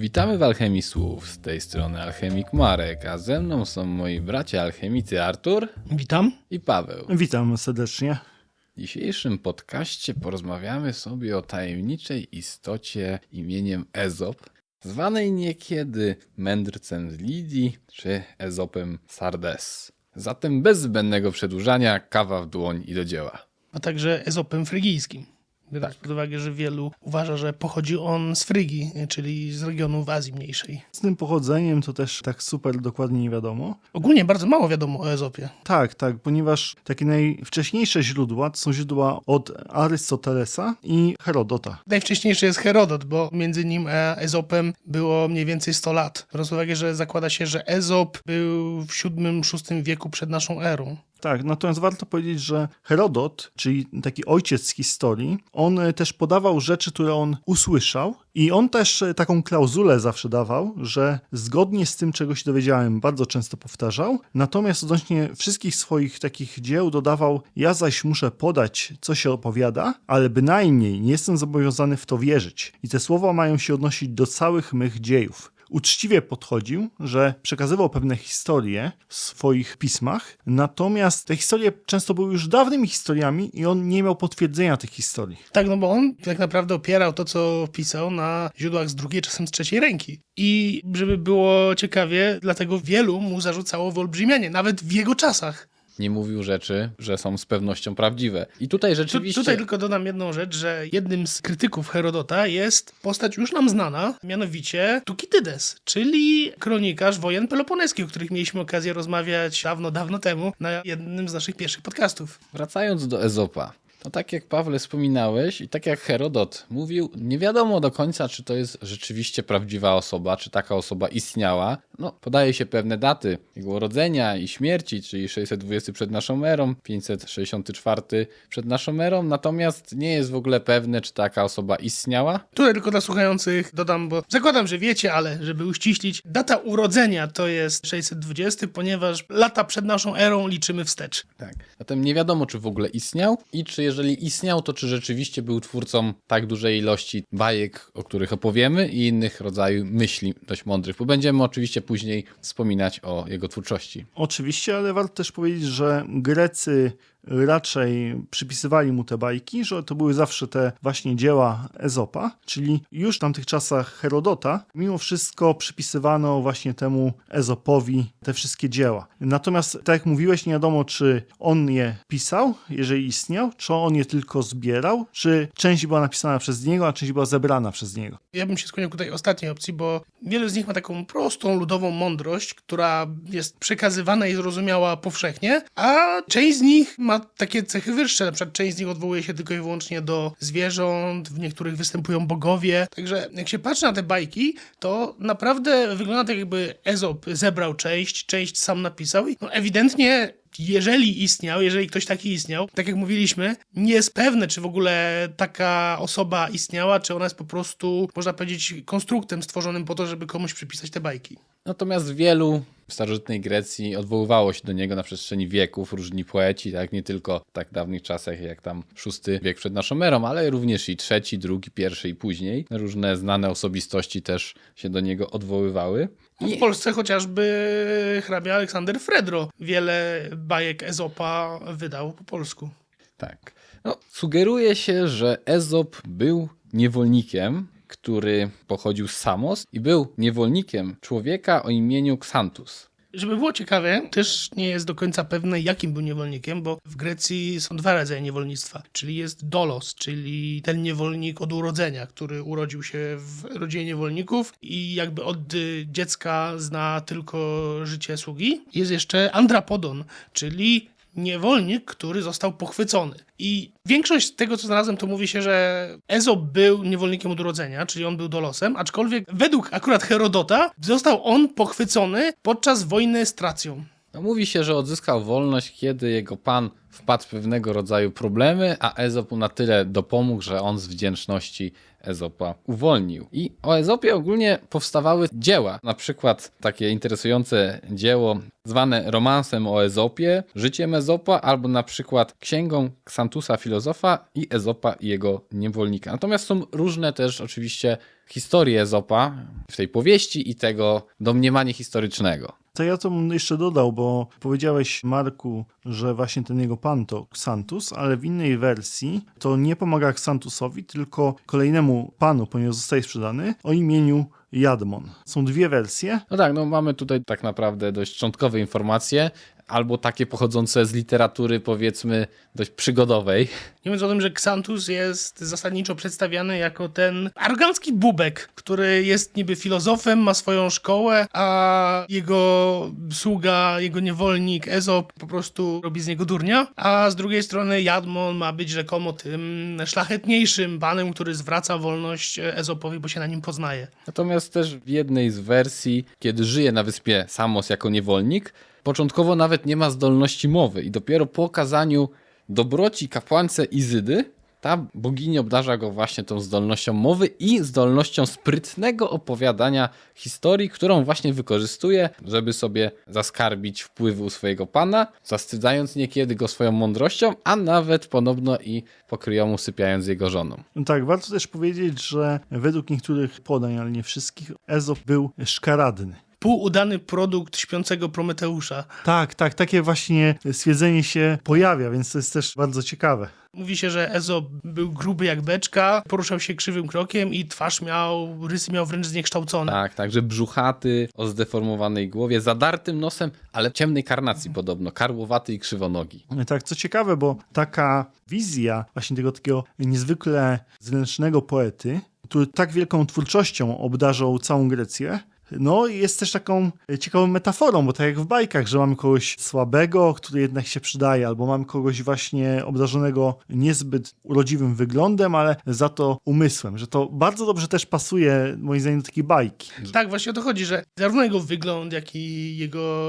Witamy w Alchemii Słów. Z tej strony Alchemik Marek, a ze mną są moi bracia alchemicy Artur Witam. i Paweł. Witam serdecznie. W dzisiejszym podcaście porozmawiamy sobie o tajemniczej istocie imieniem Ezop, zwanej niekiedy mędrcem z Lidii czy Ezopem Sardes. Zatem bez zbędnego przedłużania, kawa w dłoń i do dzieła. A także Ezopem frygijskim. Biorąc pod uwagę, że wielu uważa, że pochodzi on z Frygii, czyli z regionu w Azji Mniejszej. Z tym pochodzeniem to też tak super dokładnie nie wiadomo. Ogólnie bardzo mało wiadomo o Ezopie. Tak, tak, ponieważ takie najwcześniejsze źródła to są źródła od Arystotelesa i Herodota. Najwcześniejszy jest Herodot, bo między nim a Ezopem było mniej więcej 100 lat. Biorąc pod uwagę, że zakłada się, że Ezop był w VII-VI wieku przed naszą erą. Tak, natomiast warto powiedzieć, że Herodot, czyli taki ojciec historii, on e, też podawał rzeczy, które on usłyszał i on też e, taką klauzulę zawsze dawał, że zgodnie z tym, czego się dowiedziałem, bardzo często powtarzał, natomiast odnośnie wszystkich swoich takich dzieł dodawał, ja zaś muszę podać, co się opowiada, ale bynajmniej nie jestem zobowiązany w to wierzyć. I te słowa mają się odnosić do całych mych dziejów uczciwie podchodził, że przekazywał pewne historie w swoich pismach, natomiast te historie często były już dawnymi historiami i on nie miał potwierdzenia tych historii. Tak, no bo on tak naprawdę opierał to, co pisał na źródłach z drugiej, czasem z trzeciej ręki. I żeby było ciekawie, dlatego wielu mu zarzucało wyolbrzymianie, nawet w jego czasach. Nie mówił rzeczy, że są z pewnością prawdziwe. I tutaj Tu, rzeczywiście... tutaj tylko dodam jedną rzecz, że jednym z krytyków Herodota jest postać już nam znana, mianowicie Tukitydes, czyli kronikarz wojen peloponeskich, o których mieliśmy okazję rozmawiać dawno, dawno temu na jednym z naszych pierwszych podcastów. Wracając do Ezopa, to tak jak Pawle wspominałeś i tak jak Herodot mówił, nie wiadomo do końca, czy to jest rzeczywiście prawdziwa osoba, czy taka osoba istniała. No, podaje się pewne daty jego urodzenia i śmierci, czyli 620 przed naszą erą, 564 przed naszą erą, natomiast nie jest w ogóle pewne, czy taka osoba istniała. Tutaj tylko dla słuchających dodam, bo zakładam, że wiecie, ale żeby uściślić, data urodzenia to jest 620, ponieważ lata przed naszą erą liczymy wstecz. Tak. Zatem nie wiadomo, czy w ogóle istniał i czy jeżeli istniał, to czy rzeczywiście był twórcą tak dużej ilości bajek, o których opowiemy i innych rodzajów myśli dość mądrych, bo będziemy oczywiście później wspominać o jego twórczości. Oczywiście, ale warto też powiedzieć, że Grecy raczej przypisywali mu te bajki, że to były zawsze te właśnie dzieła Ezopa, czyli już w tamtych czasach Herodota, mimo wszystko przypisywano właśnie temu Ezopowi te wszystkie dzieła. Natomiast, tak jak mówiłeś, nie wiadomo, czy on je pisał, jeżeli istniał, czy on je tylko zbierał, czy część była napisana przez niego, a część była zebrana przez niego. Ja bym się skłonił ku tej ostatniej opcji, bo wielu z nich ma taką prostą, ludową mądrość, która jest przekazywana i zrozumiała powszechnie, a część z nich ma takie cechy wyższe. Na przykład część z nich odwołuje się tylko i wyłącznie do zwierząt, w niektórych występują bogowie. Także jak się patrzy na te bajki, to naprawdę wygląda tak, jakby Ezop zebrał część, część sam napisał i no, ewidentnie jeżeli istniał, jeżeli ktoś taki istniał, tak jak mówiliśmy, nie jest pewne, czy w ogóle taka osoba istniała, czy ona jest po prostu, można powiedzieć, konstruktem stworzonym po to, żeby komuś przypisać te bajki. Natomiast wielu w starożytnej Grecji odwoływało się do niego na przestrzeni wieków, różni poeci, tak nie tylko w tak dawnych czasach jak tam VI wiek przed naszą erą, ale również i trzeci, drugi, pierwszy i później. Różne znane osobistości też się do niego odwoływały. W Polsce chociażby hrabia Aleksander Fredro wiele bajek Ezopa wydał po polsku. Tak. No, sugeruje się, że Ezop był niewolnikiem, który pochodził z Samos i był niewolnikiem człowieka o imieniu Xantus. Żeby było ciekawe, też nie jest do końca pewne, jakim był niewolnikiem, bo w Grecji są dwa rodzaje niewolnictwa. Czyli jest dolos, czyli ten niewolnik od urodzenia, który urodził się w rodzinie niewolników i jakby od dziecka zna tylko życie sługi. Jest jeszcze andrapodon, czyli niewolnik, który został pochwycony. I większość z tego, co znalazłem, to mówi się, że Ezop był niewolnikiem od urodzenia, czyli on był dolosem, aczkolwiek według akurat Herodota został on pochwycony podczas wojny z Tracją. No, mówi się, że odzyskał wolność, kiedy jego pan wpadł w pewnego rodzaju problemy, a Ezop na tyle dopomógł, że on z wdzięczności Ezopa uwolnił. I o Ezopie ogólnie powstawały dzieła, na przykład takie interesujące dzieło zwane romansem o Ezopie, życiem Ezopa, albo na przykład księgą Xantusa filozofa i Ezopa i jego niewolnika. Natomiast są różne też oczywiście historie Ezopa w tej powieści i tego domniemanie historycznego. To ja to jeszcze dodał, bo powiedziałeś Marku, że właśnie ten jego pan to Xantus, ale w innej wersji to nie pomaga Xantusowi, tylko kolejnemu panu, ponieważ zostaje sprzedany, o imieniu Jadmon. Są dwie wersje. No tak, no mamy tutaj tak naprawdę dość szczątkowe informacje, albo takie pochodzące z literatury powiedzmy dość przygodowej. Nie mówiąc o tym, że Xantus jest zasadniczo przedstawiany jako ten arogancki bubek, który jest niby filozofem, ma swoją szkołę, a jego sługa, jego niewolnik Ezop po prostu robi z niego durnia, a z drugiej strony Jadmon ma być rzekomo tym szlachetniejszym panem, który zwraca wolność Ezopowi, bo się na nim poznaje. Natomiast też w jednej z wersji, kiedy żyje na wyspie Samos jako niewolnik, początkowo nawet nie ma zdolności mowy i dopiero po okazaniu dobroci kapłance Izydy, ta bogini obdarza go właśnie tą zdolnością mowy i zdolnością sprytnego opowiadania historii, którą właśnie wykorzystuje, żeby sobie zaskarbić wpływy u swojego pana, zastydzając niekiedy go swoją mądrością, a nawet podobno i pokryjomu sypiając jego żoną. Tak, warto też powiedzieć, że według niektórych podań, ale nie wszystkich, Ezop był szkaradny. Półudany produkt śpiącego Prometeusza. Tak, tak, takie właśnie stwierdzenie się pojawia, więc to jest też bardzo ciekawe. Mówi się, że Ezop był gruby jak beczka, poruszał się krzywym krokiem i twarz miał, rysy miał wręcz zniekształcone. Tak, także brzuchaty, o zdeformowanej głowie, zadartym nosem, ale ciemnej karnacji podobno, karłowaty i krzywonogi. Tak, co ciekawe, bo taka wizja właśnie tego takiego niezwykle zręcznego poety, który tak wielką twórczością obdarzał całą Grecję, no jest też taką ciekawą metaforą, bo tak jak w bajkach, że mamy kogoś słabego, który jednak się przydaje, albo mamy kogoś właśnie obdarzonego niezbyt urodziwym wyglądem, ale za to umysłem, że to bardzo dobrze też pasuje moim zdaniem do takiej bajki. Tak, właśnie o to chodzi, że zarówno jego wygląd, jak i jego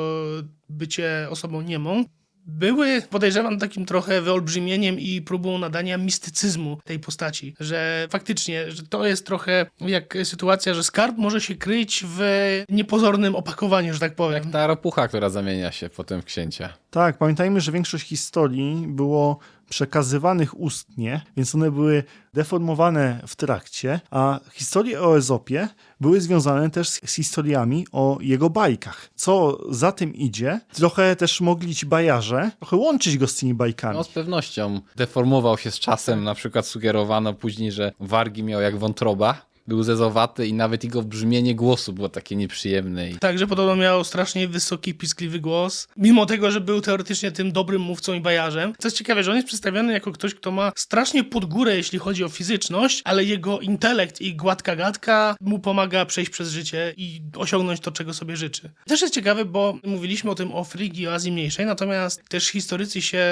bycie osobą niemą były, podejrzewam, takim trochę wyolbrzymieniem i próbą nadania mistycyzmu tej postaci, że faktycznie, że to jest trochę jak sytuacja, że skarb może się kryć w niepozornym opakowaniu, że tak powiem. Ta ropucha, która zamienia się potem w księcia. Tak, pamiętajmy, że większość historii było przekazywanych ustnie, więc one były deformowane w trakcie, a historie o Ezopie były związane też z, historiami o jego bajkach. Co za tym idzie, trochę też mogli ci bajarze trochę łączyć go z tymi bajkami. No z pewnością deformował się z czasem, na przykład sugerowano później, że wargi miał jak wątroba, był zezowaty i nawet jego brzmienie głosu było takie nieprzyjemne. Także podobno miał strasznie wysoki, piskliwy głos, mimo tego, że był teoretycznie tym dobrym mówcą i bajarzem. Co jest ciekawe, że on jest przedstawiany jako ktoś, kto ma strasznie pod górę, jeśli chodzi o fizyczność, ale jego intelekt i gładka gadka mu pomaga przejść przez życie i osiągnąć to, czego sobie życzy. Też jest ciekawe, bo mówiliśmy o tym o Frygii, o Azji Mniejszej, natomiast też historycy się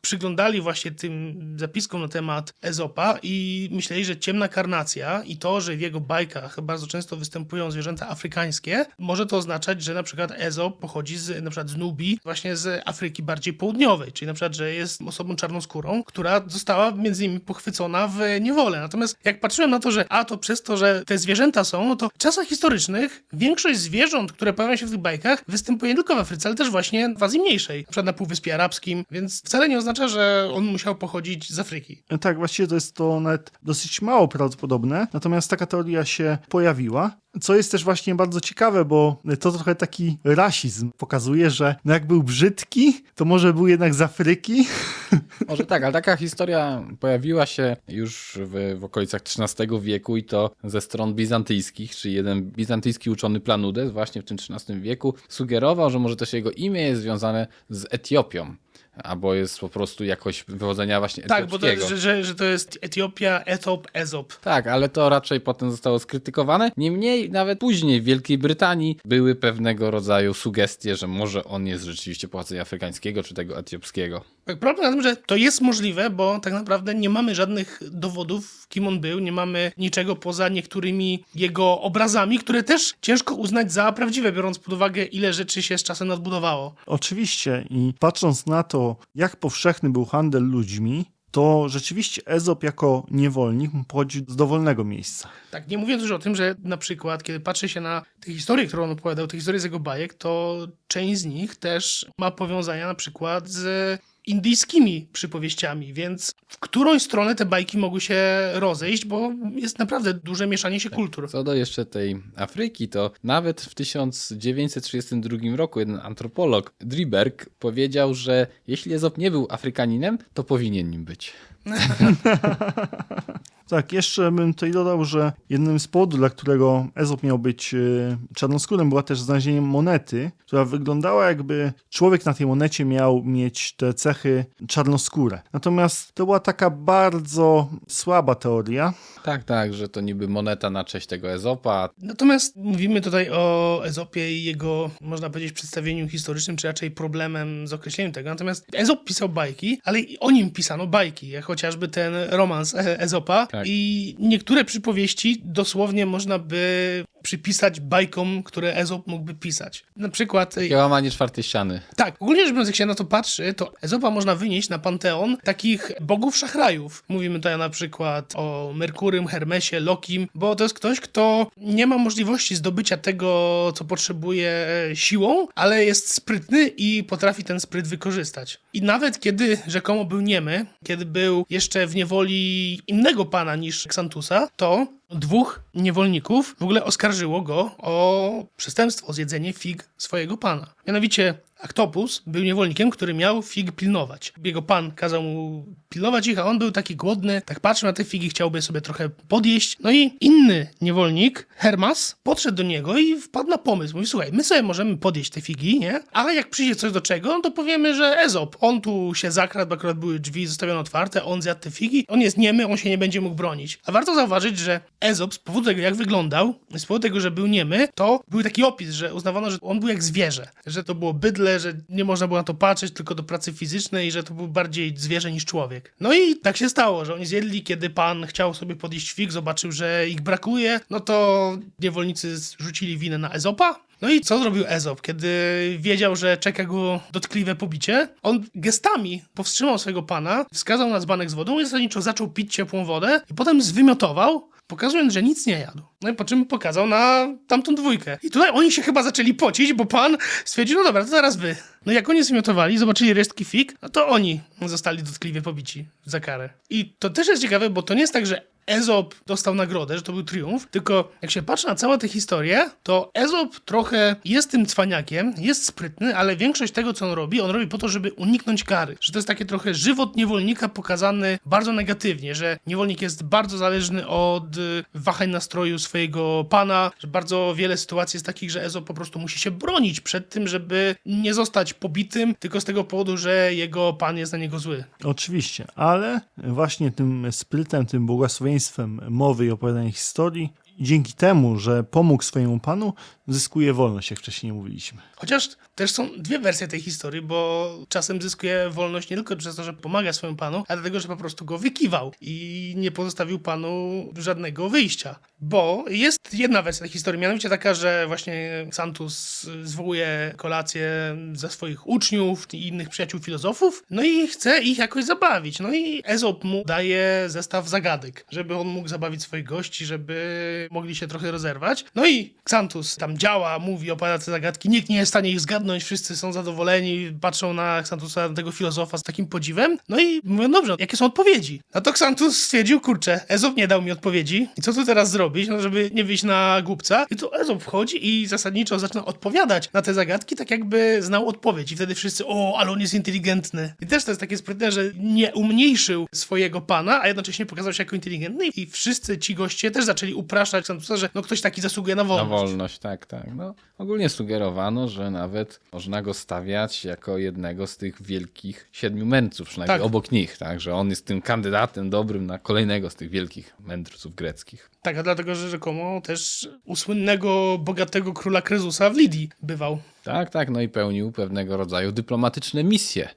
przyglądali właśnie tym zapiskom na temat Ezopa i myśleli, że ciemna karnacja i to, że w jego bajkach bardzo często występują zwierzęta afrykańskie, może to oznaczać, że na przykład Ezop pochodzi z, na przykład z Nubii, właśnie z Afryki bardziej południowej, czyli na przykład, że jest osobą czarnoskórą, która została między innymi pochwycona w niewolę. Natomiast jak patrzyłem na to, że a to przez to, że te zwierzęta są, no to w czasach historycznych większość zwierząt, które pojawiają się w tych bajkach, występuje nie tylko w Afryce, ale też właśnie w Azji Mniejszej, na przykład na Półwyspie Arabskim, więc wcale nie oznacza, że on musiał pochodzić z Afryki. Tak, właściwie to jest to nawet dosyć mało prawdopodobne, natomiast taka teoria się pojawiła. Co jest też właśnie bardzo ciekawe, bo to trochę taki rasizm pokazuje, że no jak był brzydki, to może był jednak z Afryki. Może tak, ale taka historia pojawiła się już w, w okolicach XIII wieku i to ze stron bizantyjskich, czyli jeden bizantyjski uczony Planudes właśnie w tym XIII wieku sugerował, że może też jego imię jest związane z Etiopią. Albo jest po prostu jakoś wywodzenia właśnie Tak, bo to, etiopskiego. że, że, że to jest Etiopia, Etop, Ezop. Tak, ale to raczej potem zostało skrytykowane. Niemniej, nawet później w Wielkiej Brytanii były pewnego rodzaju sugestie, że może on jest rzeczywiście pochodzenia afrykańskiego czy tego etiopskiego. Tak, Problem na tym, że to jest możliwe, bo tak naprawdę nie mamy żadnych dowodów, kim on był, nie mamy niczego poza niektórymi jego obrazami, które też ciężko uznać za prawdziwe, biorąc pod uwagę, ile rzeczy się z czasem nadbudowało. Oczywiście i patrząc na to, jak powszechny był handel ludźmi, to rzeczywiście Ezop jako niewolnik mógł pochodzić z dowolnego miejsca. Tak, nie mówiąc już o tym, że na przykład, kiedy patrzy się na te historie, które on opowiadał, te historie z jego bajek, to część z nich też ma powiązania na przykład z indyjskimi przypowieściami, więc w którąś stronę te bajki mogły się rozejść, bo jest naprawdę duże mieszanie się kultur. Co do jeszcze tej Afryki, to nawet w 1932 roku jeden antropolog, Driberg, powiedział, że jeśli Ezop nie był Afrykaninem, to powinien nim być. Tak, jeszcze bym tutaj dodał, że jednym z powodów, dla którego Ezop miał być e, czarnoskórym, była też znalezienie monety, która wyglądała jakby człowiek na tej monecie miał mieć te cechy czarnoskóre. Natomiast to była taka bardzo słaba teoria. Tak, tak, że to niby moneta na cześć tego Ezopa. Natomiast mówimy tutaj o Ezopie i jego, można powiedzieć, przedstawieniu historycznym, czy raczej problemem z określeniem tego. Natomiast Ezop pisał bajki, ale o nim pisano bajki, jak chociażby ten romans e- Ezopa. Tak. I niektóre przypowieści dosłownie można by przypisać bajkom, które Ezop mógłby pisać. Na przykład Takie łamanie czwartej ściany. tak, ogólnie rzecz biorąc, jak się na to patrzy, to Ezopa można wynieść na panteon takich bogów szachrajów. Mówimy tutaj na przykład o Merkurym, Hermesie, Lokim, bo to jest ktoś, kto nie ma możliwości zdobycia tego, co potrzebuje e, siłą, ale jest sprytny i potrafi ten spryt wykorzystać. I nawet kiedy rzekomo był niemy, kiedy był jeszcze w niewoli innego pana niż Xantusa, to dwóch niewolników w ogóle oskarżyło go o przestępstwo, o zjedzenie fig swojego pana. Mianowicie Aktopus był niewolnikiem, który miał fig pilnować. Jego pan kazał mu pilnować ich, a on był taki głodny, tak patrzył na te figi, chciałby sobie trochę podjeść. No i inny niewolnik, Hermas, podszedł do niego i wpadł na pomysł. Mówi, słuchaj, my sobie możemy podjeść te figi, nie? Ale jak przyjdzie coś do czego, no to powiemy, że Ezop, on tu się zakradł, bo akurat były drzwi zostawione otwarte, on zjadł te figi, on jest niemy, on się nie będzie mógł bronić. A warto zauważyć, że Ezop z powodu tego, jak wyglądał, z powodu tego, że był niemy, to był taki opis, że uznawano, że on był jak zwierzę, że to było bydle, że nie można było na to patrzeć tylko do pracy fizycznej, że to był bardziej zwierzę niż człowiek. No i tak się stało, że oni zjedli, kiedy pan chciał sobie podjeść fig, zobaczył, że ich brakuje, no to niewolnicy rzucili winę na Ezopa, no i co zrobił Ezop, kiedy wiedział, że czeka go dotkliwe pobicie? On gestami powstrzymał swojego pana, wskazał na dzbanek z wodą i zasadniczo zaczął pić ciepłą wodę i potem zwymiotował, pokazując, że nic nie jadł. No i po czym pokazał na tamtą dwójkę. I tutaj oni się chyba zaczęli pocić, bo pan stwierdził, no dobra, to zaraz wy. No jak oni zwymiotowali, zobaczyli resztki fig, no to oni zostali dotkliwie pobici za karę. I to też jest ciekawe, bo to nie jest tak, że Ezop dostał nagrodę, że to był triumf, tylko jak się patrzy na całą tę historię, to Ezop trochę jest tym cwaniakiem, jest sprytny, ale większość tego, co on robi, on robi po to, żeby uniknąć kary. Że to jest takie trochę żywot niewolnika pokazany bardzo negatywnie, że niewolnik jest bardzo zależny od y, wahań nastroju swojego pana, że bardzo wiele sytuacji jest takich, że Ezop po prostu musi się bronić przed tym, żeby nie zostać pobitym, tylko z tego powodu, że jego pan jest na niego zły. Oczywiście, ale właśnie tym sprytem, tym błogosławieństwem mowy i opowiadania historii, dzięki temu, że pomógł swojemu panu, zyskuje wolność, jak wcześniej mówiliśmy. Chociaż też są dwie wersje tej historii, bo czasem zyskuje wolność nie tylko przez to, że pomaga swojemu panu, ale dlatego, że po prostu go wykiwał i nie pozostawił panu żadnego wyjścia. Bo jest jedna wersja tej historii, mianowicie taka, że właśnie Santus zwołuje kolację ze swoich uczniów i innych przyjaciół filozofów, no i chce ich jakoś zabawić. No i Ezop mu daje zestaw zagadek, żeby on mógł zabawić swoich gości, żeby mogli się trochę rozerwać. No i Xantus tam działa, mówi, opowiada te zagadki, nikt nie jest w stanie ich zgadnąć, wszyscy są zadowoleni, patrzą na Xantusa, tego filozofa z takim podziwem, no i mówią, dobrze, jakie są odpowiedzi? Na to Xantus stwierdził, kurczę, Ezop nie dał mi odpowiedzi i co tu teraz zrobić, no żeby nie wyjść na głupca? I tu Ezop wchodzi i zasadniczo zaczyna odpowiadać na te zagadki, tak jakby znał odpowiedź i wtedy wszyscy, o, ale on jest inteligentny. I też to jest takie sprytne, że nie umniejszył swojego pana, a jednocześnie pokazał się jako inteligentny i wszyscy ci goście też zaczęli upraszać Xantusa, że no ktoś taki zasługuje na Na wolność. wolność, tak, tak. No, ogólnie sugerowano, że nawet można go stawiać jako jednego z tych wielkich siedmiu mędrców, przynajmniej Tak. obok nich, tak, że on jest tym kandydatem dobrym na kolejnego z tych wielkich mędrców greckich. Tak, a dlatego, że rzekomo też u słynnego, bogatego króla Krezusa w Lidii bywał. Tak, tak, no i pełnił pewnego rodzaju dyplomatyczne misje.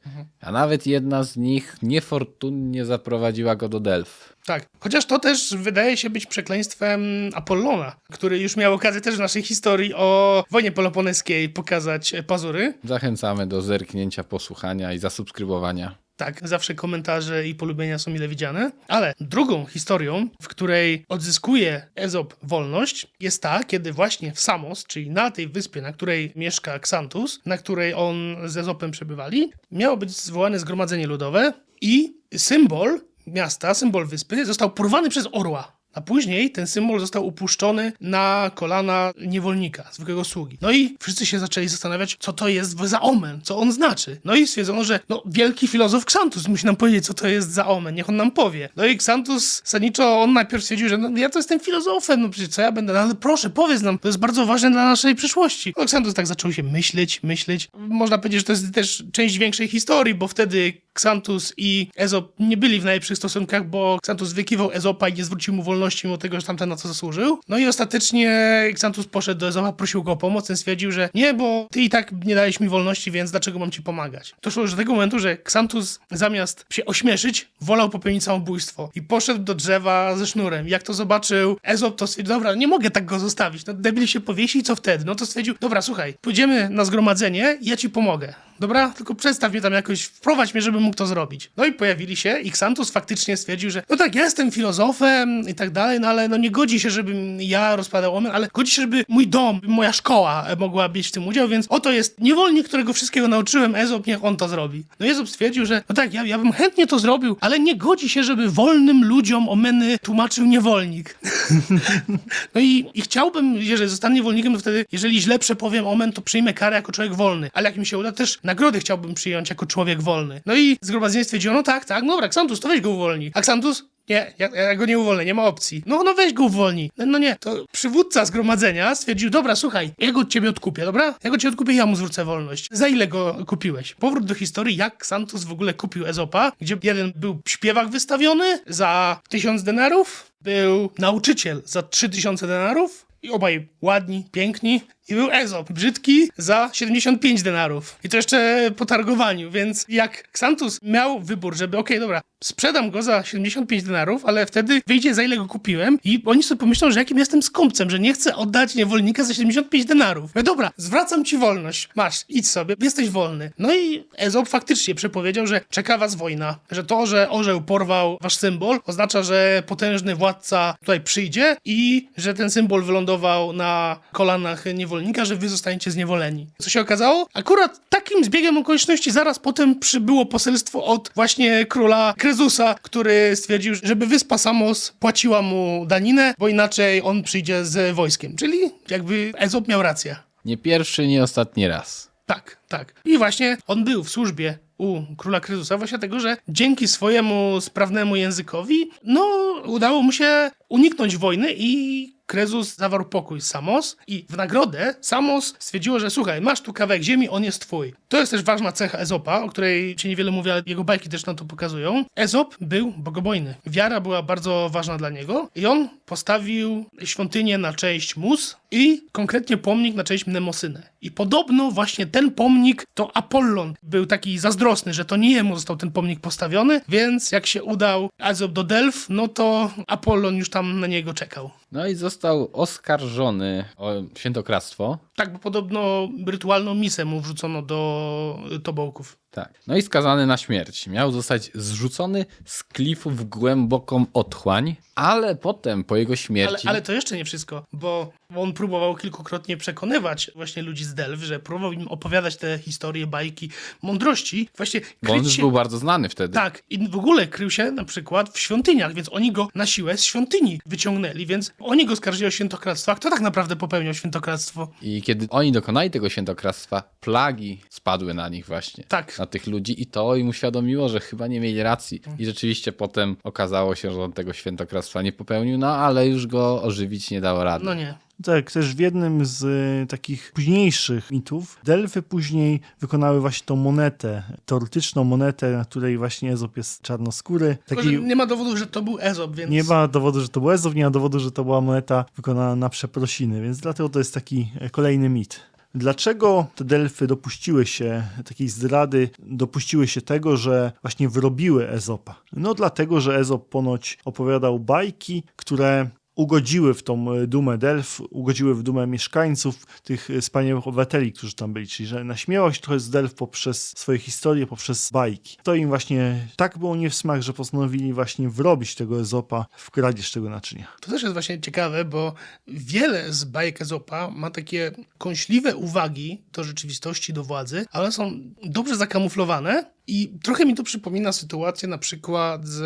A nawet jedna z nich niefortunnie zaprowadziła go do Delf. Tak. Chociaż to też wydaje się być przekleństwem Apollona, który już miał okazję też w naszej historii o wojnie peloponeskiej pokazać pazury. Zachęcamy do zerknięcia, posłuchania i zasubskrybowania. Tak, zawsze komentarze i polubienia są mile widziane. Ale drugą historią, w której odzyskuje Ezop wolność, jest ta, kiedy właśnie w Samos, czyli na tej wyspie, na której mieszka Xantus, na której on z Ezopem przebywali, miało być zwołane zgromadzenie ludowe i symbol miasta, symbol wyspy został porwany przez orła. A później ten symbol został upuszczony na kolana niewolnika, zwykłego sługi. No i wszyscy się zaczęli zastanawiać, co to jest za omen, co on znaczy. No i stwierdzono, że no, wielki filozof Xantus musi nam powiedzieć, co to jest za omen, niech on nam powie. No i Xantus Saniczo, on najpierw stwierdził, że no, ja to jestem filozofem, no przecież co ja będę, no, ale proszę, powiedz nam, to jest bardzo ważne dla naszej przyszłości. No Xantus tak zaczął się myśleć, myśleć. Można powiedzieć, że to jest też część większej historii, bo wtedy Xantus i Ezop nie byli w najlepszych stosunkach, bo Xantus wykiwał Ezopa i nie zwrócił mu wolności, mimo tego, że tamten na to zasłużył. No i ostatecznie Xantus poszedł do Ezopa, prosił go o pomoc, ten stwierdził, że nie, bo ty i tak nie dałeś mi wolności, więc dlaczego mam ci pomagać? Doszło już do tego momentu, że Xantus zamiast się ośmieszyć, wolał popełnić samobójstwo i poszedł do drzewa ze sznurem. Jak to zobaczył Ezop, to stwierdził, dobra, nie mogę tak go zostawić. No debil się powiesi i co wtedy? No to stwierdził, dobra, słuchaj, pójdziemy na zgromadzenie ja ci pomogę. Dobra, tylko przedstaw mnie tam jakoś, wprowadź mnie, żebym mógł to zrobić. No i pojawili się Xantus faktycznie stwierdził, że no tak, ja jestem filozofem i tak dalej, no ale no nie godzi się, żebym ja rozpadał omen, ale godzi się, żeby mój dom, moja szkoła mogła mieć w tym udział, więc oto jest niewolnik, którego wszystkiego nauczyłem, Ezop, niech on to zrobi. No Ezop stwierdził, że no tak, ja, ja bym chętnie to zrobił, ale nie godzi się, żeby wolnym ludziom omeny tłumaczył niewolnik. No i, i chciałbym, jeżeli zostanę niewolnikiem, to wtedy, jeżeli źle przepowiem omen, to przyjmę karę jako człowiek wolny. Ale jak mi się uda, też nagrody chciałbym przyjąć jako człowiek wolny. No i zgromadzenie stwierdziło, no tak, tak, no dobra, Xantus, to weź go uwolnij. A Xantus? Nie, ja, ja go nie uwolnię, nie ma opcji. No, no weź go uwolnij. No, no nie, to przywódca zgromadzenia stwierdził, dobra, słuchaj, ja go od ciebie odkupię, dobra? Ja go cię odkupię, ja mu zwrócę wolność. Za ile go kupiłeś? Powrót do historii, jak Xantus w ogóle kupił Ezopa, gdzie jeden był śpiewak wystawiony za tysiąc denarów, był nauczyciel za trzy tysiące denarów, i obaj ładni, piękni. I był Ezop, brzydki, za 75 denarów. I to jeszcze po targowaniu, więc jak Xantus miał wybór, żeby okej, dobra, sprzedam go za 75 denarów, ale wtedy wyjdzie za ile go kupiłem i oni sobie pomyślą, że jakim jestem skąpcem, że nie chcę oddać niewolnika za 75 denarów. No dobra, zwracam ci wolność, masz, idź sobie, jesteś wolny. No i Ezop faktycznie przepowiedział, że czeka was wojna, że to, że orzeł porwał wasz symbol, oznacza, że potężny władca tutaj przyjdzie i że ten symbol wylądował na kolanach niewolnika, że wy zostaniecie zniewoleni. Co się okazało? Akurat takim zbiegiem okoliczności zaraz potem przybyło poselstwo od właśnie króla Krezusa, który stwierdził, żeby wyspa Samos płaciła mu daninę, bo inaczej on przyjdzie z wojskiem. Czyli jakby Ezop miał rację. Nie pierwszy, nie ostatni raz. Tak, tak. I właśnie on był w służbie u króla Krezusa właśnie dlatego, że dzięki swojemu sprawnemu językowi, no, udało mu się uniknąć wojny i Krezus zawarł pokój z Samos i w nagrodę Samos stwierdziło, że słuchaj, masz tu kawałek ziemi, on jest twój. To jest też ważna cecha Ezopa, o której się niewiele mówi, ale jego bajki też nam to pokazują. Ezop był bogobojny. Wiara była bardzo ważna dla niego i on postawił świątynię na cześć Mus i konkretnie pomnik na cześć Mnemosynę. I podobno właśnie ten pomnik to Apollon był taki zazdrosny, że to nie jemu został ten pomnik postawiony, więc jak się udał Ezop do Delf, no to Apollon już tam na niego czekał. No i został oskarżony o świętokradztwo. Tak, bo podobno rytualną misę mu wrzucono do tobołków. Tak. No i skazany na śmierć. Miał zostać zrzucony z klifu w głęboką otchłań, ale potem po jego Ale, śmierci. ale to jeszcze nie wszystko, bo on próbował kilkukrotnie przekonywać właśnie ludzi z Delf, że próbował im opowiadać te historie, bajki, mądrości. Właśnie Bo on już się... był bardzo znany wtedy. Tak, i w ogóle krył się na przykład w świątyniach, więc oni go na siłę z świątyni wyciągnęli, więc oni go skarżyli o świętokradztwo. A kto tak naprawdę popełniał świętokradztwo? I kiedy oni dokonali tego świętokradztwa, plagi spadły na nich właśnie. Tak. Na tych ludzi i to im uświadomiło, że chyba nie mieli racji. I rzeczywiście potem okazało się, że on tego świętokradztwa nie popełnił, no ale już go ożywić nie dało rady. No nie. Tak, też w jednym z y, takich późniejszych mitów Delfy później wykonały właśnie tą monetę, teoretyczną monetę, na której właśnie Ezop jest czarnoskóry. Tylko, Taki, że nie ma dowodów, że to był Ezop, więc... nie ma dowodu, że to był Ezop, nie ma dowodu, że to była moneta wykonana na przeprosiny, więc dlatego to jest taki e, kolejny mit. Dlaczego te Delfy dopuściły się takiej zdrady, dopuściły się tego, że właśnie wyrobiły Ezopa? No dlatego, że Ezop ponoć opowiadał bajki, które ugodziły w tą e, dumę Delf, ugodziły w dumę mieszkańców, tych e, wspaniałych obywateli, którzy tam byli, czyli że naśmiewał się trochę z Delf poprzez swoje historie, poprzez bajki. To im właśnie tak było nie w smak, że postanowili właśnie wrobić tego Ezopa w kradzież tego naczynia. To też jest właśnie ciekawe, bo wiele z bajek Ezopa ma takie kąśliwe uwagi do rzeczywistości, do władzy, ale są dobrze zakamuflowane i trochę mi to przypomina sytuację na przykład z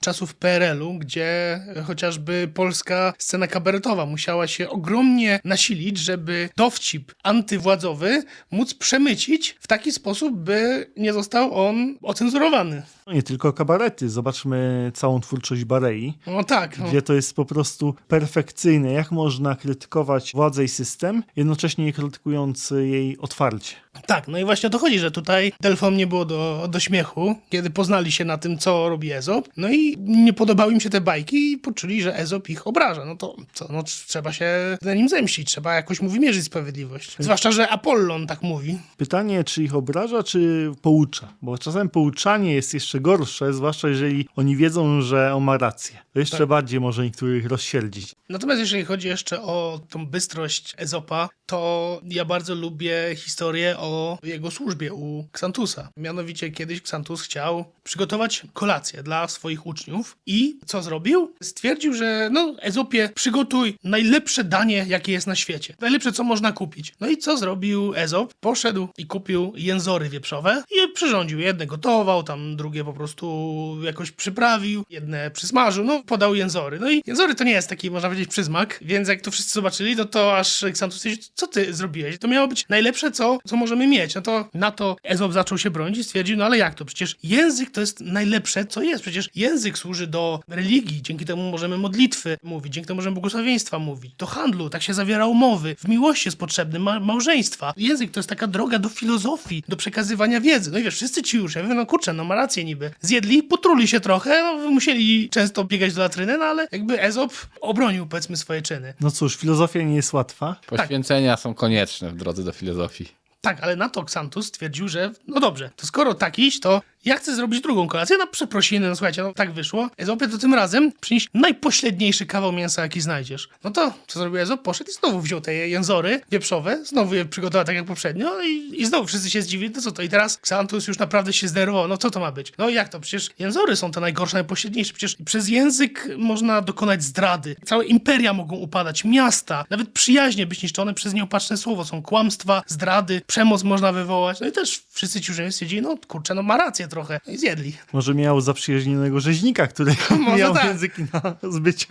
czasów PRL-u, gdzie chociażby polska scena kabaretowa musiała się ogromnie nasilić, żeby dowcip antywładzowy móc przemycić w taki sposób, by nie został on ocenzurowany. No nie tylko kabarety, zobaczmy całą twórczość Barei, No tak. No. gdzie to jest po prostu perfekcyjne. Jak można krytykować władzę i system, jednocześnie nie krytykując jej otwarcie. Tak, no i właśnie o to chodzi, że tutaj Delfom nie było do, do śmiechu, kiedy poznali się na tym, co robi Ezop, no i nie podobały im się te bajki i poczuli, że Ezop ich obraża. No to co, no trzeba się na nim zemścić, trzeba jakoś mu wymierzyć sprawiedliwość. Zwłaszcza, że Apollon tak mówi. Pytanie, czy ich obraża, czy poucza? Bo czasem pouczanie jest jeszcze gorsze, zwłaszcza jeżeli oni wiedzą, że on ma rację. To jeszcze bardziej może niektórych rozsierdzić. Natomiast jeżeli chodzi jeszcze o tą bystrość Ezopa, to ja bardzo lubię historię o jego służbie u Xantusa. Mianowicie kiedyś Xantus chciał przygotować kolację dla swoich uczniów i co zrobił? Stwierdził, że no Ezopie, przygotuj najlepsze danie, jakie jest na świecie. Najlepsze, co można kupić. No i co zrobił Ezop? Poszedł i kupił jęzory wieprzowe i je przyrządził. Jedne gotował, tam drugie po prostu jakoś przyprawił, jedne przysmażył, no podał jęzory. No i jęzory to nie jest taki, można powiedzieć, przysmak, więc jak to wszyscy zobaczyli, no to aż Xantus stwierdził, co ty zrobiłeś? To miało być najlepsze, co, co możemy mieć. No to na to Ezop zaczął się bronić i stwierdził, no ale jak to? Przecież język to jest najlepsze, co jest. Przecież język służy do religii, dzięki temu możemy modlitwy mówić, dzięki temu możemy błogosławieństwa mówić, do handlu, tak się zawiera umowy, w miłości jest potrzebny, ma małżeństwa. Język to jest taka droga do filozofii, do przekazywania wiedzy. No i wiesz, wszyscy ci już, ja wiem, no kurczę, no ma rację niby. Zjedli, potruli się trochę, no musieli często biegać do latryny, no ale jakby Ezop obronił, powiedzmy, swoje czyny. No cóż, filozofia nie jest łatwa. Poświęcenia są konieczne w drodze do filozofii. Tak, ale na to Xantus stwierdził, że no dobrze, to skoro tak iść, to ja chcę zrobić drugą kolację, no przeprosiny, no słuchajcie, no tak wyszło. Ezopie to tym razem przynieś najpośredniejszy kawał mięsa, jaki znajdziesz. No to co zrobił Ezop? Poszedł i znowu wziął te jęzory wieprzowe, znowu je przygotował tak jak poprzednio i, i znowu wszyscy się zdziwili, no co to? I teraz Xantus już naprawdę się zdenerwował, no co to ma być? No jak to? Przecież jęzory są te najgorsze, najpośredniejsze, przecież przez język można dokonać zdrady. Całe imperia mogą upadać, miasta, nawet przyjaźnie być niszczone przez nieopatrzne słowo. Są kłamstwa, zdrady, przemoc można wywołać. No i też wszyscy ci już stwierdzili, no kurczę, no ma rację trochę. I zjedli. Może miał zaprzyjaźnionego rzeźnika, który miał tak. języki na zbyciu.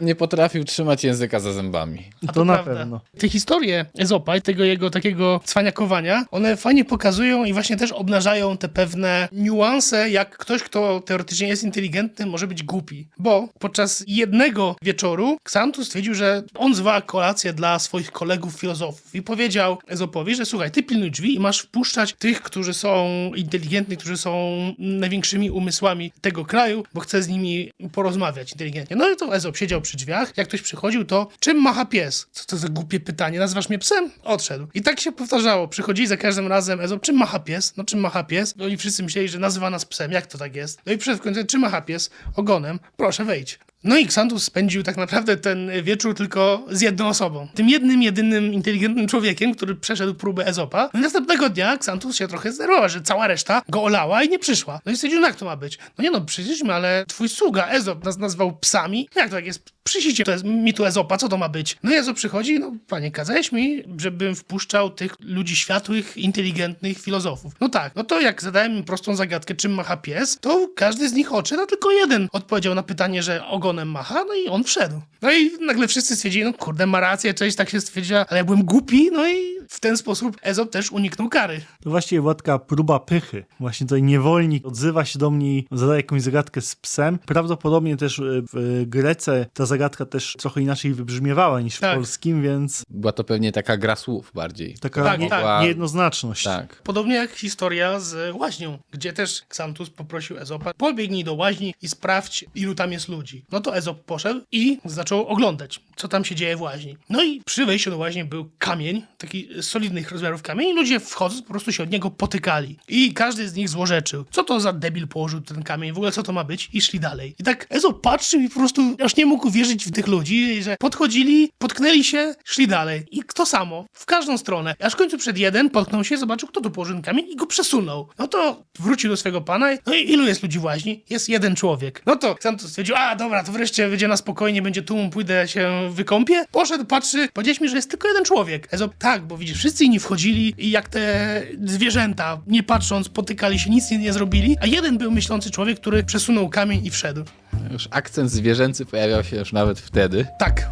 Nie potrafił trzymać języka za zębami. A To na prawda. pewno. Te historie Ezopa i tego jego takiego cwaniakowania, one fajnie pokazują i właśnie też obnażają te pewne niuanse, jak ktoś, kto teoretycznie jest inteligentny, może być głupi. Bo podczas jednego wieczoru Xantus stwierdził, że on zwa kolację dla swoich kolegów filozofów i powiedział Ezopowi, że słuchaj, ty pilnuj drzwi i masz wpuszczać tych, którzy są inteligentni, którzy są największymi umysłami tego kraju, bo chcę z nimi porozmawiać inteligentnie. No i to Ezop siedział przy drzwiach, jak ktoś przychodził, to czym macha pies? Co to za głupie pytanie, nazywasz mnie psem? Odszedł. I tak się powtarzało, przychodzili za każdym razem Ezop, czym macha pies? No czym macha pies? No i wszyscy myśleli, że nazywa nas psem, jak to tak jest? No i przed końcem, czym macha pies? Ogonem, proszę wejdź. No i Xantus spędził tak naprawdę ten wieczór tylko z jedną osobą. Tym jednym, jedynym inteligentnym człowiekiem, który przeszedł próbę Ezopa. No i następnego dnia Xantus się trochę zdenerwował, że cała reszta go olała i nie przyszła. No i stwierdził, no jak to ma być? No nie no, przyszliśmy, ale twój sługa Ezop nas nazwał psami. No jak to tak jest? Przyjrzyjcie to jest mitu Ezopa, co to ma być? No i Ezop przychodzi, no panie, kazałeś mi, żebym wpuszczał tych ludzi światłych, inteligentnych filozofów. No tak, no to jak zadałem im prostą zagadkę, czym macha pies, to każdy z nich oczy, no tylko jeden odpowiedział na pytanie, że ogonem macha, no i on wszedł. No i nagle wszyscy stwierdzili, no kurde, ma rację, cześć, tak się stwierdziła, ale ja byłem głupi, no i w ten sposób Ezop też uniknął kary. To właściwie była taka próba pychy. Właśnie tutaj niewolnik odzywa się do mnie i zadaje jakąś zagadkę z psem. Prawdopodobnie też e, w Grece ta zagadka też trochę inaczej wybrzmiewała niż w Tak. polskim, więc Była to pewnie taka gra słów bardziej. taka Tak, nie, tak. niejednoznaczność. Tak. Podobnie jak historia z łaźnią, gdzie też Xantus poprosił Ezopa, pobiegnij do łaźni i sprawdź, ilu tam jest ludzi. No to Ezop poszedł i zaczął oglądać, co tam się dzieje w łaźni. No i przy wejściu do łaźni był kamień, taki solidnych rozmiarów kamień i ludzie wchodząc po prostu się od niego potykali. I każdy z nich złorzeczył. Co to za debil położył ten kamień? W ogóle co to ma być? I szli dalej. I tak Ezo patrzył i po prostu aż nie mógł wierzyć w tych ludzi, że podchodzili, potknęli się, szli dalej. I to samo, w każdą stronę. Aż w końcu przed jeden potknął się, zobaczył, kto tu położył ten kamień i go przesunął. No to wrócił do swojego pana i no i ilu jest ludzi w łaźni? Jest jeden człowiek. No to Santos stwierdził, a dobra, to wreszcie będzie na spokojnie, będzie tłum, pójdę się wykąpię. Poszedł, patrzy, powiedziałeś mi, że jest tylko jeden człowiek. Ezo, tak, bo widzisz, wszyscy inni wchodzili i jak te zwierzęta, nie patrząc, potykali się, nic nie, nie zrobili, a jeden był myślący człowiek, który przesunął kamień i wszedł. Już akcent zwierzęcy pojawiał się już nawet wtedy. Tak,